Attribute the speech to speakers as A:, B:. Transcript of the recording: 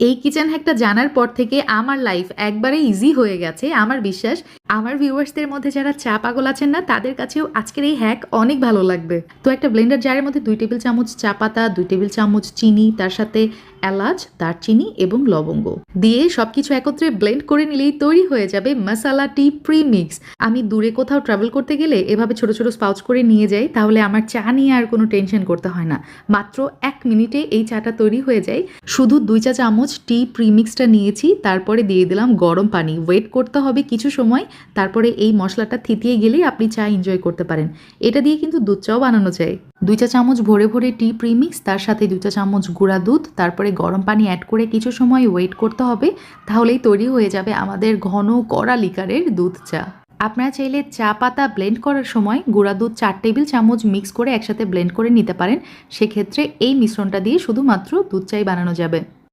A: এই কিচেন হ্যাকটা জানার পর থেকে আমার লাইফ একবারে ইজি হয়ে গেছে আমার বিশ্বাস। আমার ভিউয়ার্সদের মধ্যে যারা চা পাগল আছেন না, তাদের কাছেও আজকের এই হ্যাক অনেক ভালো লাগবে। তো একটা ব্লেন্ডার জারের মধ্যে দুই টেবিল চামচ চা পাতা, দুই টেবিল চামচ চিনি, তার সাথে এলাচ, দারচিনি এবং লবঙ্গ। দিয়ে সবকিছু একত্রে ব্লেন্ড করে নিলেই তৈরি হয়ে যাবে মশালা টি প্রিমিক্স আমি দূরে কোথাও ট্রাভেল করতে গেলে এভাবে ছোট ছোট স্পাউচ করে নিয়ে যাই, তাহলে আমার চা নিয়ে আর কোনো টেনশন করতে হয় না। মাত্র এক মিনিটে এই চাটা তৈরি হয়ে যায়। শুধু দুই চা চামচ টি প্রিমিক্সটা নিয়েছি, তারপরে দিয়ে দিলাম গরম পানি। ওয়েট করতে হবে কিছু সময় তারপরে এই মশলাটা থিতিয়ে গেলেই আপনি চা এনজয় করতে পারেন। এটা দিয়ে কিন্তু দুধ চাও বানানো যায়। দুই চা চামচ ভরে ভরে টি প্রিমিক্স তার সাথে দুই চা চামচ গুঁড়া দুধ, তারপরে গরম পানি অ্যাড করে কিছু সময় ওয়েট করতে হবে, তাহলেই তৈরি হয়ে যাবে আমাদের ঘন কড়া লিকারের দুধ চা। আপনারা চাইলে চা পাতা ব্লেন্ড করার সময় গুঁড়া দুধ চার টেবিল চামচ মিক্স করে একসাথে ব্লেন্ড করে নিতে পারেন। সেক্ষেত্রে এই মিশ্রণটা দিয়ে শুধুমাত্র দুধ চাই বানানো যাবে।